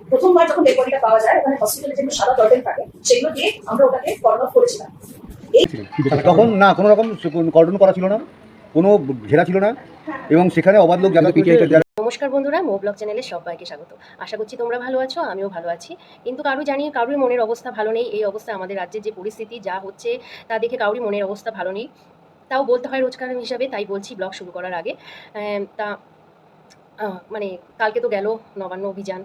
প্রথমবার যখন বডিটা পাওয়া যায় ওখানে হসপিটালে যেগুলো সাদা টয়লেট থাকে সেগুলো দিয়ে আমরা ওটাকে অফ করেছিলাম। তখন না কোনো রকম কর্ডন করা ছিল না কোনো ঘেরা ছিল না এবং সেখানে অবাধ লোক যারা নমস্কার বন্ধুরা মো ব্লগ চ্যানেলে সবাইকে স্বাগত। আশা করছি তোমরা ভালো আছো আমিও ভালো আছি। কিন্তু কারও জানি কারোর মনের অবস্থা ভালো নেই এই অবস্থা আমাদের রাজ্যের যে পরিস্থিতি যা হচ্ছে তা দেখে কারোরই মনের অবস্থা ভালো নেই। তাও বলতে হয় রোজগার হিসাবে তাই বলছি ব্লগ শুরু করার আগে। তা আহ, মানে কালকে তো গেল নবান্ন অভিযান।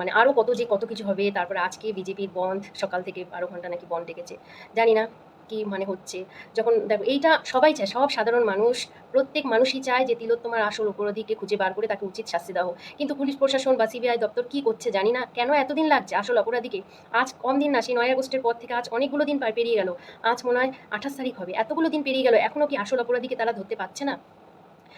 মানে আরও কত যে কত কিছু হবে, তারপরে আজকে বিজেপির বন্ধ, সকাল থেকে বারো ঘণ্টা নাকি বন্ধ ডেকেছে, জানি না কি মানে হচ্ছে। যখন দেখো, এইটা সবাই চায়, সব সাধারণ মানুষ, প্রত্যেক মানুষই চায় যে তিলোত্তমার আসল অপরাধীকে খুঁজে বার করে তাকে উচিত শাস্তি দেওয়া কিন্তু পুলিশ প্রশাসন বা সিবিআই দপ্তর কি করছে জানি না। কেন এতদিন লাগছে আসল অপরাধীকে? আজ কম দিন না, সেই নয় আগস্টের পর থেকে আজ অনেকগুলো দিন পার পেরিয়ে গেল। আজ মনে হয় আঠাশ তারিখ হবে, এতগুলো দিন পেরিয়ে গেল এখনও কি আসল অপরাধীকে তারা ধরতে পারছে না?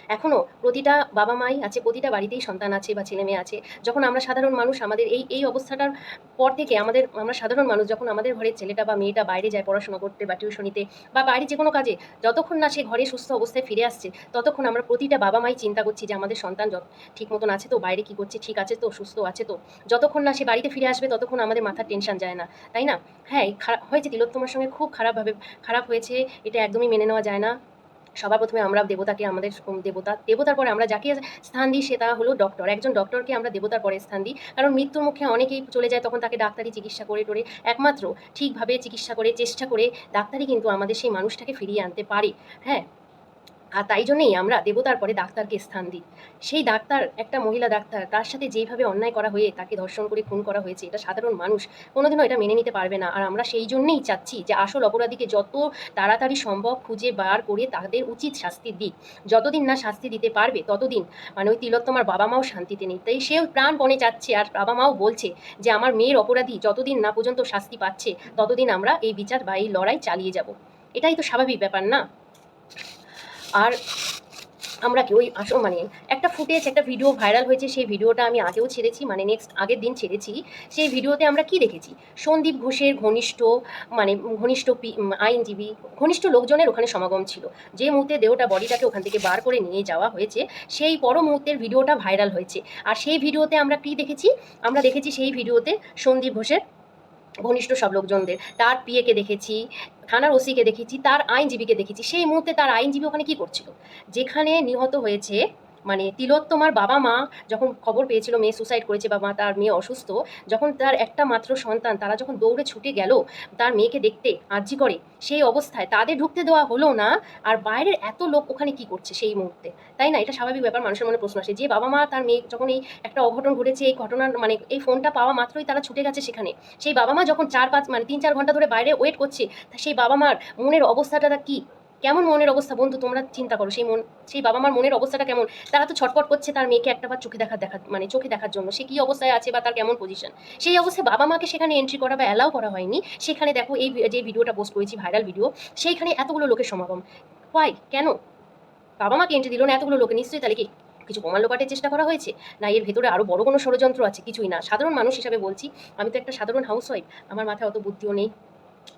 এখনও প্রতিটা বাবা মাই আছে, প্রতিটা বাড়িতেই সন্তান আছে বা ছেলে মেয়ে আছে। যখন আমরা সাধারণ মানুষ, আমাদের এই এই অবস্থাটার পর থেকে আমাদের, আমরা সাধারণ মানুষ যখন আমাদের ঘরের ছেলেটা বা মেয়েটা বাইরে যায় পড়াশোনা করতে বা টিউশনিতে বা বাইরে যে কোনো কাজে, যতক্ষণ না সে ঘরে সুস্থ অবস্থায় ফিরে আসছে, ততক্ষণ আমরা প্রতিটা বাবা মাই চিন্তা করছি যে আমাদের সন্তান যত, ঠিক মতন আছে তো, বাইরে কি করছে, ঠিক আছে তো, সুস্থ আছে তো। যতক্ষণ না সে বাড়িতে ফিরে আসবে, ততক্ষণ আমাদের মাথার টেনশন যায় না। তাই না? হ্যাঁ খারাপ হয়েছে তিলোত্তমার সঙ্গে খুব খারাপভাবে, খারাপ হয়েছে, এটা একদমই মেনে নেওয়া যায় না। সবার প্রথমে আমরা দেবতাকে আমাদের দেবতা, দেবতার পরে আমরা যাকে স্থান দিই সেটা হলো ডক্টর একজন ডক্টরকে আমরা দেবতার পরে স্থান দিই, কারণ মৃত্যুর মুখে অনেকেই চলে যায় তখন তাকে ডাক্তারি চিকিৎসা করে টোরে। একমাত্র ঠিকভাবে চিকিৎসা করে, চেষ্টা করে ডাক্তারই কিন্তু আমাদের সেই মানুষটাকে ফিরিয়ে আনতে পারে। হ্যাঁ? আর তাই জন্যেই আমরা দেবতার পরে ডাক্তারকে স্থান দিই। সেই ডাক্তার, একটা মহিলা ডাক্তার, তার সাথে যেইভাবে অন্যায় করা হয়ে তাকে ধর্ষণ করে খুন করা হয়েছে, এটা সাধারণ মানুষ কোনোদিনও এটা মেনে নিতে পারবে না। আর আমরা সেই জন্যেই চাচ্ছি যে আসল অপরাধীকে যত তাড়াতাড়ি সম্ভব খুঁজে বার করে তাদের উচিত শাস্তি দিক। যতদিন না শাস্তি দিতে পারবে, ততদিন। মানে ওই তিলোত্তমার বাবা মাও শান্তিতে নেই। তাই সেও প্রাণপণে চাচ্ছে আর বাবা মাও বলছে যে আমার মেয়ের অপরাধী যতদিন না পর্যন্ত শাস্তি পাচ্ছে, ততদিন আমরা এই বিচার বা এই লড়াই চালিয়ে যাব। এটাই তো স্বাভাবিক ব্যাপার না? আর আমরা কি, ওই আসো মানে একটা ফুটেজ একটা ভিডিও ভাইরাল হয়েছে, সেই ভিডিওটা আমি আগেও ছেড়েছি মানে নেক্সট আগের দিন ছেড়েছি। সেই ভিডিওতে আমরা কি দেখেছি? সন্দীপ ঘোষের ঘনিষ্ঠ মানে ঘনিষ্ঠ আইনজীবী, ঘনিষ্ঠ লোকজনের ওখানে সমাগম ছিল। যে মুহূর্তে দেহটা বডিটাকে ওখান থেকে বার করে নিয়ে যাওয়া হয়েছে, সেই পর মুহূর্তের ভিডিওটা ভাইরাল হয়েছে। আর সেই ভিডিওতে আমরা কি দেখেছি? আমরা দেখেছি সেই ভিডিওতে সন্দীপ ঘোষের ঘনিষ্ঠ সব লোকজনদের। তার পিএকে দেখেছি, থানার ওসিকে দেখেছি, তার আইনজীবীকে দেখেছি। সেই মুহূর্তে তার আইনজীবী ওখানে কি করছিল? যেখানে নিহত হয়েছে মানে তিলোত্তমার বাবা মা যখন খবর পেয়েছিল, মেয়ে সুসাইড করেছে বা মা তার মেয়ে অসুস্থ, যখন তার একটা মাত্র সন্তান, তারা যখন দৌড়ে ছুটে গেল, তার মেয়েকে দেখতে আর্জি করে, সেই অবস্থায় তাদের ঢুকতে দেওয়া হলো না, আর বাইরের এত লোক ওখানে কি করছে সেই মুহূর্তে? তাই না? এটা স্বাভাবিক ব্যাপার, মানুষের মনে প্রশ্ন আসে। যে বাবা মা, তার মেয়ে যখন এই একটা অঘটন ঘটেছে, এই ঘটনার মানে এই ফোনটা পাওয়া মাত্রই তারা ছুটে গেছে সেখানে। সেই বাবা মা যখন চার পাঁচ মানে তিন চার ঘণ্টা ধরে বাইরে ওয়েট করছে সেই বাবা মার মনের অবস্থাটা কি? কেমন মনের অবস্থা? বন্ধু, তোমরা চিন্তা করো, সেই মন, সেই বাবা মার মনের অবস্থাটা কেমন? তারা তো ছটপট করছে তার মেয়েকে একটাবার চোখে দেখা দেখা মানে চোখে দেখার জন্য। সে কি অবস্থায় আছে বা তার কেমন পজিশন সেই অবস্থায় বাবা মাকে সেখানে এন্ট্রি করা বা অ্যালাউ করা হয়নি। সেখানে দেখো এই যে ভিডিওটা পোস্ট করেছি ভাইরাল ভিডিও সেইখানে এতগুলো লোকের সমাগম। ওয়াই কেন? বাবা মাকে এন্ট্রি দিল না এতগুলো লোকে। নিশ্চয়ই তাহলে কি কিছু প্রমাণ লোপাটের চেষ্টা করা হয়েছে? না, এর ভেতরে আরও বড় কোনো ষড়যন্ত্র আছে? কিছুই না। সাধারণ মানুষ হিসাবে বলছি, আমি তো একটা সাধারণ হাউস ওয়াইফ আমার মাথায় অত বুদ্ধিও নেই।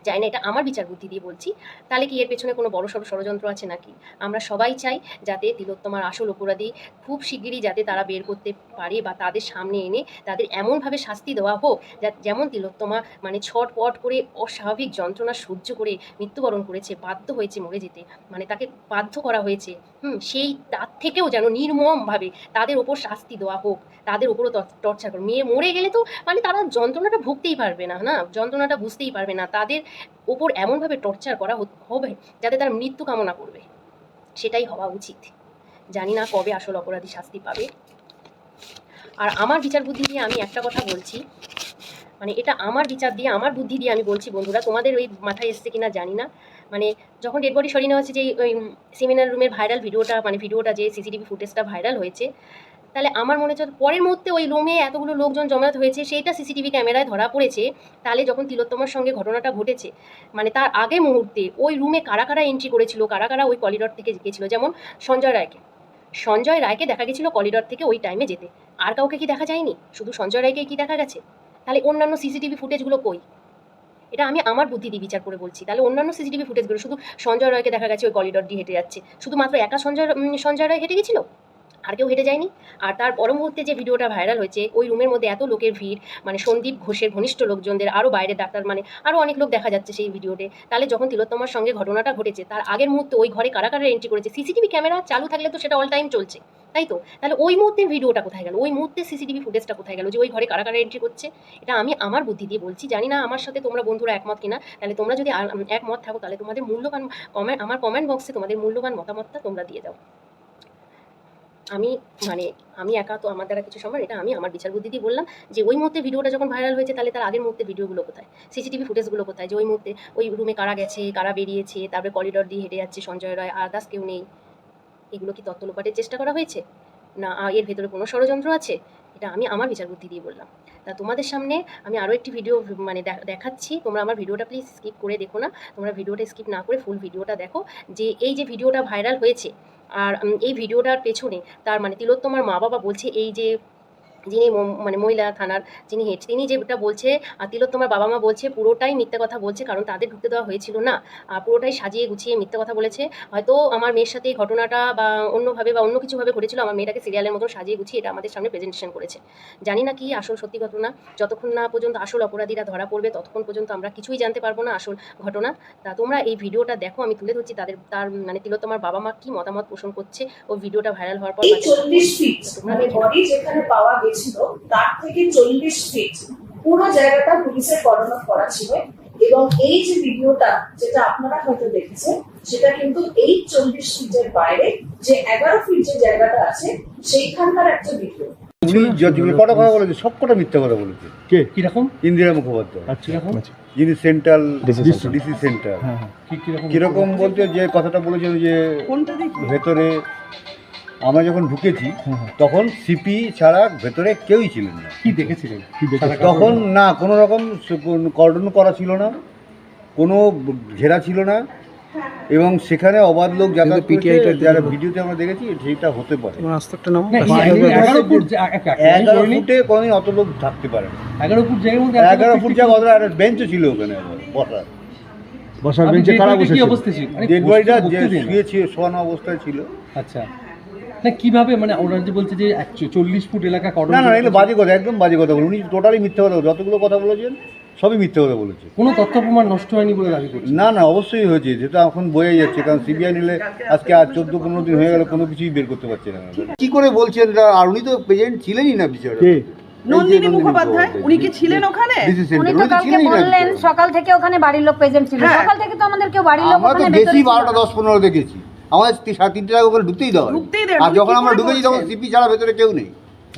জানি না, এটা আমার বিচার বুদ্ধি দিয়ে বলছি। তাহলে কি এর পেছনে কোনো বড় সড়ো ষড়যন্ত্র আছে নাকি? আমরা সবাই চাই যাতে তিলোত্তমার আসল অপরাধী খুব শিগগিরই যাতে তারা বের করতে পারে বা তাদের সামনে এনে তাদের এমনভাবে শাস্তি দেওয়া হোক যেমন তিলোত্তমা মানে ছটপট করে অস্বাভাবিক যন্ত্রণা সহ্য করে মৃত্যুবরণ করেছে, বাধ্য হয়েছে মরে যেতে। মানে তাকে বাধ্য করা হয়েছে। হুম, সেই তার থেকেও যেন নির্মমভাবে তাদের ওপর শাস্তি দেওয়া হোক, তাদের ওপরও টর্চার করে মেয়ে মরে গেলে তো মানে তারা যন্ত্রণাটা ভুগতেই পারবে না না? যন্ত্রণাটা বুঝতেই পারবে না। তাদের ওপর এমনভাবে টর্চার করা হবে যাতে তার মৃত্যু কামনা করবে। সেটাই হওয়া উচিত। জানি না কবে আসল অপরাধী শাস্তি পাবে। আর আমার বিচার বুদ্ধি দিয়ে আমি একটা কথা বলছি। মানে এটা আমার বিচার দিয়ে, আমার বুদ্ধি দিয়ে আমি বলছি, বন্ধুরা, তোমাদের ওই মাথায় এসছে কিনা জানি না। মানে যখন ডেড বডি সরিয়ে নেওয়া হচ্ছে যে, ওই সেমিনার রুমের ভাইরাল ভিডিওটা মানে ভিডিওটা যে সিসিটিভি ফুটেজটা ভাইরাল হয়েছে তাহলে আমার মনে হচ্ছে পরের মুহূর্তে ওই রুমে এতগুলো লোকজন জমায়েত হয়েছে, সেইটা সিসিটিভি ক্যামেরায় ধরা পড়েছে। তাহলে যখন তিলোত্তমার সঙ্গে ঘটনাটা ঘটেছে মানে তার আগে মুহূর্তে ওই রুমে কারা কারা এন্ট্রি করেছিল, কারা কারা ওই করিডর থেকে গেছিল যেমন সঞ্জয় রায়কে। সঞ্জয় রায়কে দেখা গেছিল করিডর থেকে ওই টাইমে যেতে। আর কাউকে কি দেখা যায়নি? শুধু সঞ্জয় রায়কে কি দেখা গেছে? তাহলে অন্যান্য সিসিটিভি ফুটেজগুলো কই? এটা আমি আমার বুদ্ধি দিয়ে বিচার করে বলছি। তাহলে অন্যান্য সিসিটিভি ফুটেজগুলো, শুধু সঞ্জয় রায়কে দেখা গেছে ওই করিডর দিয়ে হেঁটে যাচ্ছে। শুধুমাত্র একা সঞ্জয় সঞ্জয় রায় হেঁটে গেছিল? আর কেউ হেঁটে যায়নি। আর তার পর মুহূর্তে যে ভিডিওটা ভাইরাল হয়েছে, ওই রুমের মধ্যে এত লোকের ভিড় মানে সন্দীপ ঘোষের ঘনিষ্ঠ লোকজনদের আরও বাইরের ডাক্তার মানে আরও অনেক লোক দেখা যাচ্ছে সেই ভিডিওতে। তাহলে যখন তিলোত্তমার সঙ্গে ঘটনাটা ঘটেছে, তার আগের মুহূর্তে ওই ঘরে কারা কারা এন্ট্রি করেছে? সিসিটিভি ক্যামেরা চালু থাকলে তো সেটা অল টাইম চলছে, তাই তো? তাহলে ওই মুহূর্তে ভিডিওটা কোথায় গেল? ওই মুহূর্তে সিসিটিভি ফুটেজটা কোথায় গেল যে ওই ঘরে কারা কারা এন্ট্রি করছে? এটা আমি আমার বুদ্ধি দিয়ে বলছি। জানি না আমার সাথে তোমরা বন্ধুরা একমত কিনা। তাহলে তোমরা যদি একমত থাকো, তাহলে তোমাদের মূল্যবান কমেন্ট আমার কমেন্ট বক্সে তোমাদের মূল্যবান মতামতটা তোমরা দিয়ে দাও। আমি মানে আমি একা তো আমার দ্বারা কিছু সম্ভব এটা আমি আমার বিচার বুদ্ধি দিয়ে বললাম যে ওই মুহূর্তে ভিডিওটা যখন ভাইরাল হয়েছে, তাহলে তার আগের মুহূর্তে ভিডিওগুলো কোথায়? সিসিটিভি ফুটেজগুলো কোথায়? যে ওই মুহূর্তে ওই রুমে কারা গেছে, কারা বেরিয়েছে, তারপরে করিডর দিয়ে হেঁটে যাচ্ছে সঞ্জয় রায় আদাস কেউ নেই। এগুলো কি তত্ত্ব চেষ্টা করা হয়েছে? না এর ভেতরে কোনো ষড়যন্ত্র আছে? এটা আমি আমার বিচার বুদ্ধি দিয়ে বললাম। তা তোমাদের সামনে আমি আরও একটি ভিডিও মানে দেখাচ্ছি। তোমরা আমার ভিডিওটা প্লিজ স্কিপ করে দেখো না। তোমরা ভিডিওটা স্কিপ না করে ফুল ভিডিওটা দেখো। যে এই যে ভিডিওটা ভাইরাল হয়েছে, আর এই ভিডিওটার পেছনে তার মানে তিলোত্তমার মা বাবা বলছে এই যে যিনি মানে মহিলা থানার যিনি হেড তিনি যেটা বলছে আর তিলোত্তমার বাবা মা বলছে পুরোটাই মিথ্যা কথা বলছে কারণ তাদের ঢুকতে দেওয়া হয়েছিল না। আর পুরোটাই সাজিয়ে গুছিয়ে মিথ্যা কথা বলেছে। হয়তো আমার মেয়ের সাথে এই ঘটনাটা বা অন্যভাবে বা অন্য কিছুভাবে ঘটেছিল আমার মেয়েটাকে সিরিয়ালের মতন সাজিয়ে গুছিয়ে এটা আমাদের সামনে প্রেজেন্টেশন করেছে। জানি না কি আসল সত্যি ঘটনা যতক্ষণ না পর্যন্ত আসল অপরাধীরা ধরা পড়বে ততক্ষণ পর্যন্ত আমরা কিছুই জানতে পারব না আসল ঘটনা। তা তোমরা এই ভিডিওটা দেখো আমি তুলে ধরছি তাদের তার মানে তিলোত্তমার বাবা মা কি মতামত পোষণ করছে ও ভিডিওটা ভাইরাল হওয়ার পর এই বাচ্চাটা- চল্লিশ গেছিল তার থেকে চল্লিশ ফিট পুরো জায়গাটা পুলিশের কর্ডন করা ছিল এবং এই যে ভিডিওটা যেটা আপনারা হয়তো দেখেছেন সেটা কিন্তু এই চল্লিশ ফিটের বাইরে যে এগারো ফিট যে জায়গাটা আছে সেইখানকার একটা ভিডিও উনি কটা কথা বলেছে? সব কটা মিথ্যা কথা বলেছে। কে? কীরকম? ইন্দিরা মুখোপাধ্যায়। আচ্ছা কীরকম? যিনি সেন্ট্রাল ডিসি সেন্টার হ্যাঁ হ্যাঁ। কি কীরকম কীরকম বলতে যে কথাটা বলেছেন যে ভেতরে আমরা যখন ঢুকেছি হ্যাঁ, হ্যাঁ। তখন সিপি ছাড়া ভেতরে কেউই ছিলেন না। কি দেখেছিলেন? তখন না কোনো রকম কর্ডন করা ছিল না কোনো ঘেরা ছিল না এবং সেখানে অবাধ লোক যাতায়াত করেছে যারা ভিডিওতে আমরা দেখেছি সেইটা হতে পারে। এগারো ফুট কোনোদিন অত লোক থাকতে পারে না। এগারো ফুট জায়গার মধ্যে এগারো ফুট জায়গা অত একটা বেঞ্চও ছিল ওখানে বসার। বসার বেঞ্চে কারা বসে কি অবস্থা ছিল ডেড বডিটা। শুয়ে ছিল শোয়ানো অবস্থায় ছিল। আচ্ছা। না কীভাবে? মানে ওরা যে বলছে যে চল্লিশ ফুট এলাকা কর্ডন না না এগুলো বাজে কথা একদম বাজে কথা বলে উনি টোটালি মিথ্যে কথা বলে যতগুলো কথা বলেছেন সবই মিথ্যে কথা বলেছে কোনো তথ্য প্রমাণ নষ্ট হয়নি বলে দাবি করছে না না অবশ্যই হয়েছে। যেটা এখন বোঝাই যাচ্ছে কারণ সিবিআই নিলে আজকে আর চোদ্দ পনেরো দিন হয়ে গেল কোনো কিছুই বের করতে পারছে না। কি করে বলছেন? এটা? আর উনি তো প্রেজেন্ট ছিলেনই না বিচারে নন্দিনী মুখোপাধ্যায়। উনি কি ছিলেন ওখানে? উনি তো কালকে বললেন সকাল থেকে ওখানে বাড়ির লোক প্রেজেন্ট ছিল। হ্যাঁ। সকাল থেকে তো আমাদের কেউ বাড়ির লোক ওখানে ছিল বারোটা দশ পনেরো দেখেছি আমাদের সাড়ে তিনটে টাকা ওখানে ঢুকতেই দেওয়া হয়। ঢুকতেই দেয়, আর যখন আমরা করে ঢুকেছি তখন সিপি ছাড়া ভেতরে কেউ নেই।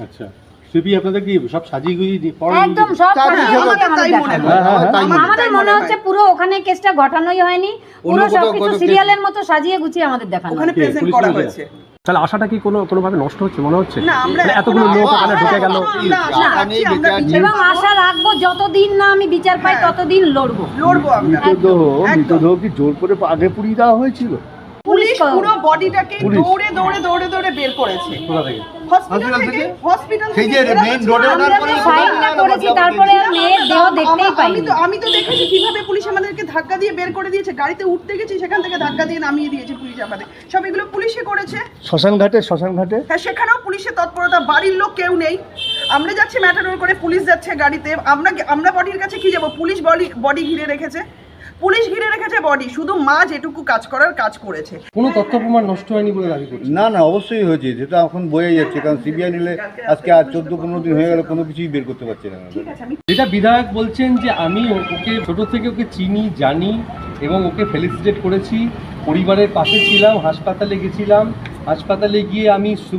আচ্ছা। সিপি আপনাদের কি সব সাজিয়ে গুজিয়ে একদম সব আমাদের তাই মনে দেখানো। তাই। আমাদের হচ্ছে পুরো ওখানে কেসটা ঘটানোই হয়নি। পুরো সবকিছু সিরিয়ালের মতো সাজিয়ে গুছিয়ে আমাদের দেখানো ওখানে প্রেজেন্ট করা হয়েছে। তাহলে আশাটা কি কোনো কোনোভাবে নষ্ট হচ্ছে মনে হচ্ছে? মানে এতগুলো লোক ওখানে ঢুকে গেল। এবং আশা রাখব যতদিন না আমি বিচার পাই হ্যাঁ। ততদিন লড়বো। লড়বো আমরা। একদম। কি জোর করে আগে পুড়িয়ে দেওয়া হয়েছিল? পুলিশ পুরো বডিটাকে দৌড়ে দৌড়ে দৌড়ে দৌড়ে বের করেছে। কোথা থেকে? হসপিটাল থেকে? থেকে? হসপিটাল সেই যে মেইন রোডে ওঠার করেছি তারপরে আর মেয়ের দেহ দেখতেই পাইনি। আমি তো দেখেছি কীভাবে পুলিশ আমাদেরকে ধাক্কা দিয়ে বের করে দিয়েছে। গাড়িতে উঠতে গেছি সেখান থেকে ধাক্কা দিয়ে নামিয়ে দিয়েছে পুলিশ আমাদের। সব এগুলো পুলিশে করেছে। শ্মশান ঘাটে হ্যাঁ সেখানেও পুলিশের তৎপরতা বাড়ির লোক কেউ নেই। আমরা যাচ্ছি ম্যাটাডোর করে পুলিশ যাচ্ছে গাড়িতে। আমরা আমরা বডির কাছে কি যাব? পুলিশ বডি বডি ঘিরে রেখেছে। পুলিশ ঘিরে রেখেছে বডি শুধু মা যেটুকু কাজ করার কাজ করেছে। কোনো তথ্য প্রমাণ নষ্ট হয়নি বলে দাবি করছে? না না অবশ্যই হয়েছে যেটা এখন বোঝাই যাচ্ছে কারণ সিবিআই নিলে আজকে আর চোদ্দ পনেরো দিন হয়ে গেল কোনো কিছুই বের করতে পারছে না। ঠিক আছে আমি যেটা বিধায়ক বলছেন যে আমি ওকে ছোট থেকে ওকে চিনি জানি এবং ওকে ফেলিসিটেট করেছি। পরিবারের পাশে ছিলাম হাসপাতালে গেছিলাম। হাসপাতালে গিয়ে আমি সু-